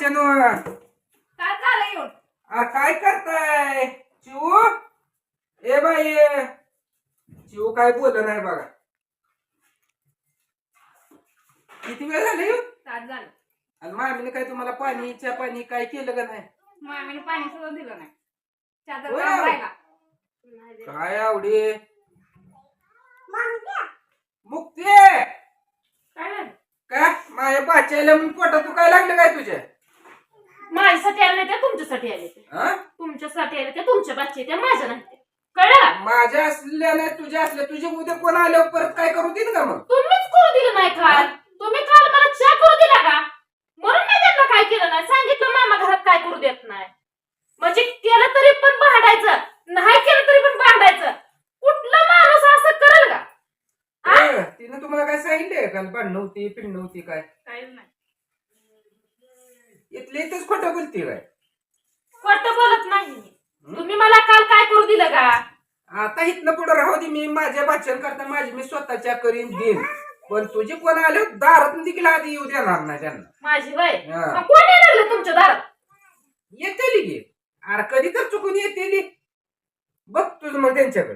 बाच्यानो काय झालं येऊन आ, काय करताय? चिऊ? ए बाई चिऊ काय बोल नाही बघा. किती वेळ झाला येऊ? तास झालं. आणि मामीने काय तुम्हाला पाणी चहा पाणी काय केलं का नाही? मामीने पाणी सुद्धा दिलं नाही. चादर होय. काय आवडी? मुक्ती काय झालं? का माझ्या बाच्याला पोटात तू काय लागलं काय तुझ्या? माझ्यासाठी आले ते तुमच्यासाठी आले ते. हा? तुमच्यासाठी आले ते तुमच्या बच्चे ते माझ्या नाही ते. कळलं? माझ्या असल्या नाही तुझ्या असल्या. तुझे उद्या कोण आल्यावर परत काय करू देईन का मग? तुम्हीच करू दिलं नाही काल. तुम्ही काल मला चहा करू दिला का? म्हणून मी त्यांना काय केलं नाही? सांगितलं मामा घरात काय करू देत नाही. म्हणजे केलं तरी पण भांडायचं नाही केलं तरी पण भांडायचं. कुठलं माणूस असं करेल का? ए, तिनं तुम्हाला काय सांगितलंय? काल भांडण होती पिंड होती काय? इथेच खोटं बोलते काय खोटं बोलत नाही. तुम्ही मला काल काय करू दिलं का? आता इथनं पुढे राहू दे मी माझ्या वाचन करता माझी मी स्वतःच्या करीन देईन. पण तुझे कोण आले दारात देखील आधी येऊ देणार नाही त्यांना. माझी हा. मग कोण येणार तुमच्या दारात? येते गे अरे कधी तर चुकून येते बघ तुझं मग त्यांच्याकडे.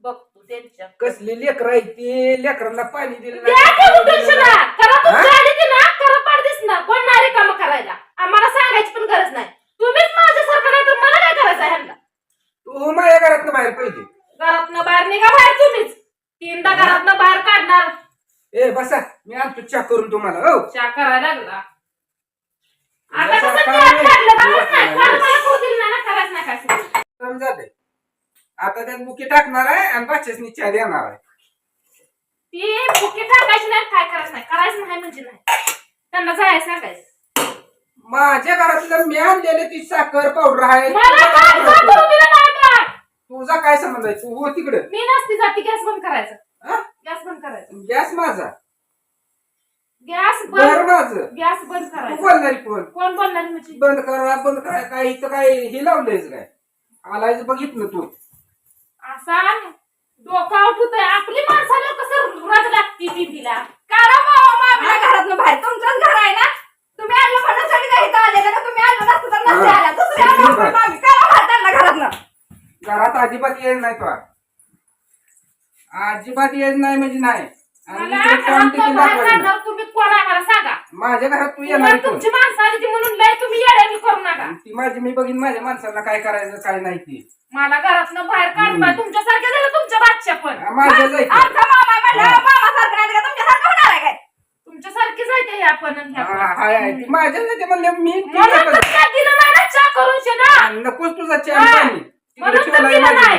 बघतो त्यांच्या. कसली लेकर आहे ती लेकरांना पाणी दिलं द्या उद्देश ना. नाही. करा हा? ना करा ना. कोण नाही रिकामं करायला? आम्हाला सांगायची पण गरज नाही. तुम्हीच माझ्यासारखं नाही तर मला काय करायचं आहे ह्यांना? तू माझ्या घरात बाहेर पाहिजे घरातनं बाहेर निघा बाहेर तुम्हीच. तीनदा घरातनं बाहेर काढणार. ए बसा. मी आणतो चहा करून तुम्हाला हो. चहा करायला लागला. आता कसं काढलं नाही. मला दिलं नाही ना करायचं नाही काय आता त्यात बुकी टाकणार आहे आणि बाच्यासनी चहा देणार आहे. ती बुकी टाकायची नाही काय करायचं नाही. करायचं नाही म्हणजे नाही. त्यांना जायचं सांगायचं. माझ्या घरातलं मी आणलेले ती साखर पावडर आहे. मला काय का करू दिलं नाही पण तुझा काय संबंध आहे? तू हो तिकडे. मी नसती जाती गॅस बंद करायचं. हा? गॅस बंद करायचं. गॅस माझा. गॅस घर बंद माझं. गॅस बंद तू करायचं. बोलणारी कोण? कोण बोलणार म्हणजे? बंद करा बंद करा. काय इथं काय हे लावलंयच काय? आलायच बघितलं तू. असा डोकं आउट होतंय आपली माणसाला कसं रग लागती ती तिला. काढा मावा मामीला घरातनं बाहेर तुमचंच घर आहे ना तुम्ही आणलं म्हणण्यासाठी काय इथं आले का तुम्ही आणलं नसतं तर नसते हा. आल्या दुसरी आणलं ठीक आहे. पण मामी काढा बाहेर त्यांना घरातनं घरात अजिबात येत नाही तो. अजिबात येत नाही म्हणजे नाही. आणि मला इकडे काम घरातनं देखील बाहेर दाखवायचं. काढणार तुम्ही कोण आहे मला सांगा. माझ्या घरात तू येणार तुमची माणसं आली ती म्हणून लय तुम्ही येड्यानी करू नका. ती माझी मी बघीन माझ्या माणसाला काय करायचं काय नाही ती. मला घरातनं बाहेर हम्म. तुमच्यासारखे झालं तुमच्या बादशा पण. हा, माझ्या जायचं. आमचा मामा आहे म्हणल्यावर. मामासारखं नाही का? तुमच्यासारखं होणार आहे काय? तुमच्यासारखी जायते आपण आणि हा, आपण. हाय हाय. ती माझ्या नाही ते म्हणले मी ती म्हणून तर एकच- काय दिलं नाही ना चहा करून शेना आणि नकोच तुझा हा. पाणी. म्हणून तर ठेवलाय दिलं माझ्या नाही.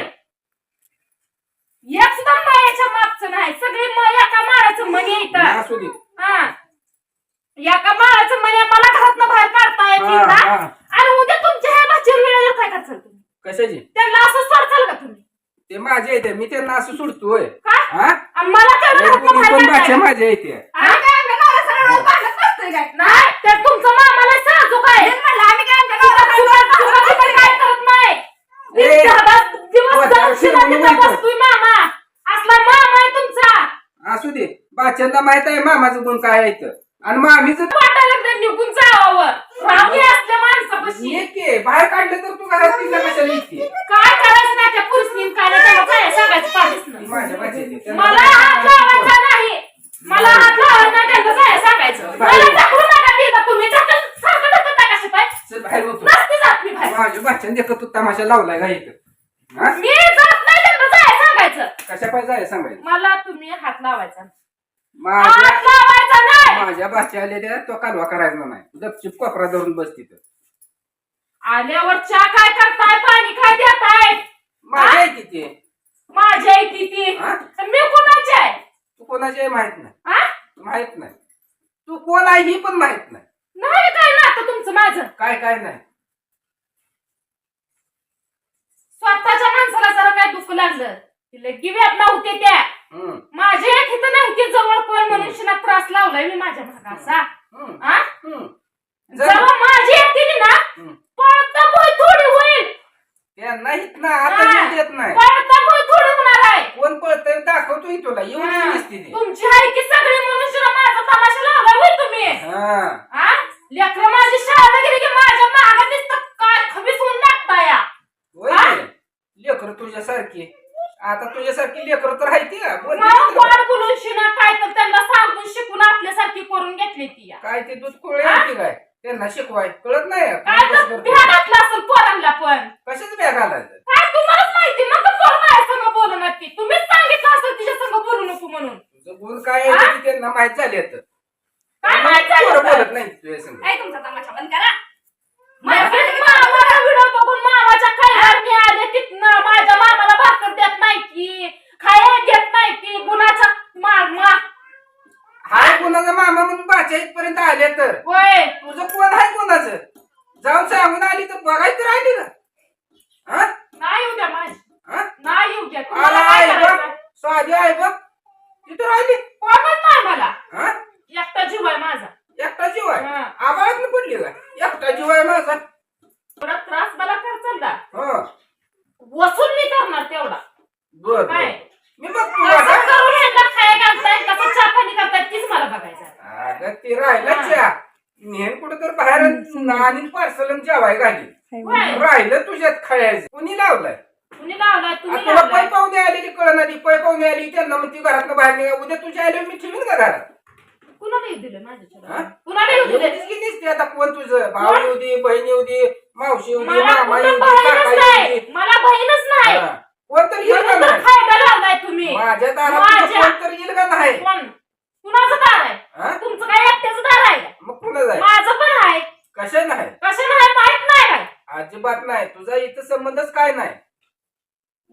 एक सुद्धा मायाच्या मागचं नाही. सगळे म एका माळाचं मणी येतं असू दे. हा. एका माळाचं मणी मला घरातनं बाहेर काढताय हा, तीनदा. हा. आणि उद्या तुमच्या ह्या भाचीवर वेळेला काय करचाल तुम्ही? कशाची? त्यांना असं सोडचाल का तुम्ही? ते माझे येते मी त्यांना असं सोडतोय. का? हा? आणि मला तेवढं एक घरातनं बाहेर पण काढताय भाषा का? माझ्या येते काय काय? नाही तर तुमचं मामाला साजूक आहे. आम्ही काय आमच्या नवऱ्या सरळ चुकाची पण काय करत नाही ए, वीस दहा दिवस हो, जाऊन त्याला शिरा शिरवून तिथं बोलतो. बसतोय मामा असला मामा आहे तुमचा असू दे बाच्यांना माहीत आहे मामाचं गुण काय आहे. आणि मामीचं वाटायला निघून जावावं राहू दे असल्या माणसापाशी. ये की बाहेर काढलं तर तू घरात तिला कशाला येते काय करायचं नाही त्या पुरुषनी काय नाही त्याला काय सांगायचं नाही. माझ्या माझ्या मला हात लावायचा नाही. मला हात लावायचा नाही त्यांचं काय सांगायचं? मला ढकलू नका तिथं तुम्ही. ढकल सारखं ढकलता कशी पाय चल बाहेर होतो नसते जात मी बाहेर. माझ्या बाच्यान देखत तू तमाशा लावलाय का इथं? हा? मी जात नाही त्यांना जाय सांगायचं. कशा पाहिजे आहे सांगायचं? मला तुम्ही हात लावायचा. माझ्या हात लावायचा नाही! माझ्या भाच्या आल्या त्या तो कालवा करायचा नाही. गपचिप कोपरा धरून बस तिथं. आल्यावर चहा काय करताय? पाणी काय देताय? माझ्या आहे तिथे माझ्या इथे ती? हा? मी कुणाची आहे? तू कोणाची आहे माहीत नाही. हा? माहीत नाही. तू कोण आहे ही पण माहीत नाही. नाही काय नातं तुमचं माझं? काय काय नाही. स्वतःच्या माणसाला जरा काय दुःख लागलं? तिला गिव्यात नव्हते त्या. हम्म, माझ्या एक इथं नव्हती जवळ कोण मनुष्याला त्रास लावलाय मी माझ्या भागा असा हम्म, हा? हम्म. जर जेव्हा माझी एकटी ना हम्म. पळता बोय थोडी होईल. त्या नाहीत ना आता हा. येऊ देत नाही. पळता बोय थोडी होणार आहे. कोण पळतय दाखवतोय तुला येऊन हा. दिसते ती. तुमची आहे की सगळी मनुष्याला माझा तमाशा लावला होय तुम्ही? हा हा लेकर माझी शाळा तुझ्यासारखी आता तुझ्यासारखी लेकर तर आहे ती? बोल तुला. गोड बोलून शिना काय तर त्यांना सांगून शिकून आपल्यासारखी करून घेतली ती या. काय ते दूध कोळे आहे काय त्यांना शिकवाय कळत नाही का? काय कसं तर करतो? भ्या घातला असेल पोरांना पण कशाच बॅग घालायचं काय तुम्हालाच माहिती मग माझ्या संग बोलू नक्की तुम्हीच सांगितलं असेल तिच्या संग बोलू नको म्हणून तुझं गुण काय आहे ते त्यांना माहीत झाले तर काय माहीत झालं पोरं तर? बोलत नाही तुझ्या संग काय तुमचा तमाशा बंद करा माझ्या मामाच्या खायला मी आले तिथनं. माझ्या मामाला भाकर देत नाही की खायला देत नाही की गुणाचा मार मा हाय कोणाचा मामा म्हणून बाच्या इथपर्यंत आले तर. होय. तुझं कोण आहे कोणाचं जाऊन सांगून आली तर बघायचं राहिली हा? नाही येऊ द्या माझी. हा? नाही येऊ द्या आला काय आहे बघ. करायचं? साधी आहे बघ. तिथं राहिली. कोणच नाही मला हा? एकटा जीव आहे माझा. एकटा जीव आहे? हा. आबाळात पडली का? एकटा जीव आहे माझा. थोडा त्रास मला कर चालला. हो. वसूल मी करणार तेवढा. बर. काय. मी बघ तू कसं आता करून यांना खाया घालताय? कसं चहा पाणी करताय? तीच मला बघायचं आहे. अगं ते राहिलं हा. च्या नेहमी कुठं तर बाहेर आणि पार्सल जेवाय घाली. होय. राहिलं तुझ्यात खायचं कुणी लावलाय? तुम्ही लावलाय? तुम्ही तुला पै लावलाय? पाहुणे आलेली कळण आली पै पाहुणे आली. त्यांना मग ती घरातनं बाहेर निघा. उद्या तुझ्या आले मी ठेवीन का घरात? कुणाला येऊ दिलं माझ्या? छेडाला? कुणाला येऊ दिलं? एवढीच की दिसते आता कोण तुझं? भाऊ येऊ दे बहीण येऊ दे मावशी येऊ दे मला मामा कुठं बहीणच येऊ नाही. दे. मला बहीणच नाही. हा. कोण तर येईल का म्हणून तर नाही खायला लावलाय तुम्ही? माझ्या दारात माझ्या- तुझं कोण तर येईल का नाही? कोण? कुणाचं दार आहे? हा? तुमचं काय एकट्याचं दार आहे? का? मग कुणा जाय माझं पण आहे. कशा नाही? कसं नाही माहीत नाही काय अजिबात नाही. तुझा इथं संबंधच काय नाही?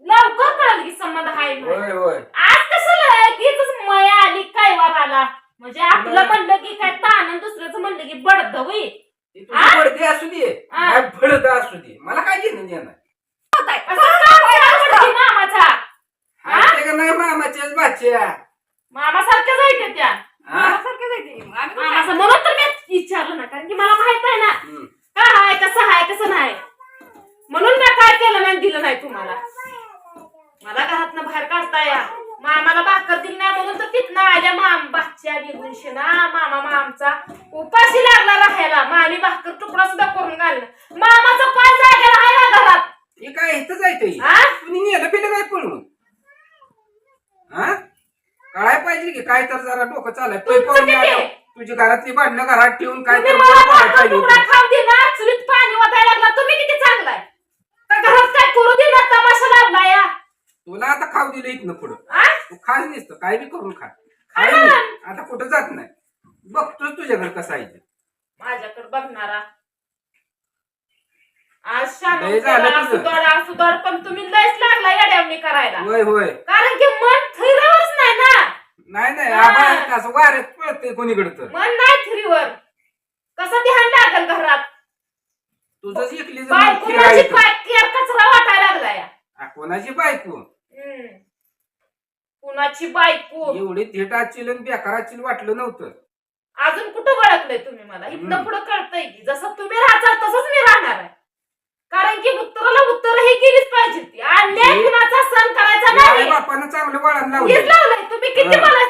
लवकर कळलं की संबंध आहे म्हणून. होय. होय आज कसं लगेच मया आली काय वार आला म्हणजे आपलं म्हणलं की काय ताण आणि दुसऱ्याचं म्हणलं की बडद होई. ती तुझी असू दे. काय भडद असू दे. मला काय घेणं देणं? मामाचा. का नाही मामाच्याच बाच्या मामा सारख्याच आहे का त्या. हा? मामासारखं जायचं की मग. आम्ही पण मामाचं म्हणून तर मी विचारलं ना कारण की मला माहीत आहे ना. हम्म. काय आहे कसं आहे कसं नाही. म्हणून मी काय केलं नाही दिलं नाही तुम्हाला. मला घरातनं बाहेर काढता या. मामाला भाकर दिली नाही म्हणून तर तिथनं आल्या माम निघून शिना. मामा मामचा उपाशी लागला राहायला. मामी भाकर तुकडा सुद्धा करून घालणं. मामाचा पाय जागेला आहे ना घरात. हे काय हा? तुम्ही नेलं पिलं काय पळून हा कळाय पाहिजे की? काय तर जरा डोकं चालाय पै तुमचं किती? आल्यावर तुझी घरातली भांडणं घरात ठेवून काय तुम्ही तर मला बरोबर भाकर पाहिजे तुकडा होतं. खाऊ दे ना. चुलीत पाणी वाटायला लागला. तुम्ही किती चांगलाय? का घरात काय करू दे ना? तमाशा लागला या. तुला आता खाऊ दिलं इथनं पुढं. आ? तू खास नसतं काय बी करून खा. खाय. आता कुठं जात नाही. बघतोच तुझ्याकडे कसं आहे. ते. माझ्याकडे बघणारा. आज शान लय झालं तुझं. सुधार सुधार पण तुम्ही लयच लागला येड्यावणी करायला. होय होय. कारण की मन थैरावरच नाही ना. नाही नाही हा. असं वाऱ्यात पळते कोणीकडे तर. मन नाही थ्रीवर. कसं ध्यान लागल घरात? तुझंच एकली केर कचरा वाटायला लागला या कोणाची बायको? हम्म. कुणाची बायको? एवढी थेट आचिल आणि बेकार आचिल वाटलं नव्हतं. अजून कुठं ओळखलंय तुम्ही मला? हम्म. पुढं कळतंय की जसं तुम्ही राहता तसंच मी राहणार आहे. कारण की उत्तराला उत्तर हे केलीच पाहिजे ती अन्याय कुणाचा सण करायचा नाही. बापानं चांगलं वळण लावलं लावलंय. तुम्ही किती. मला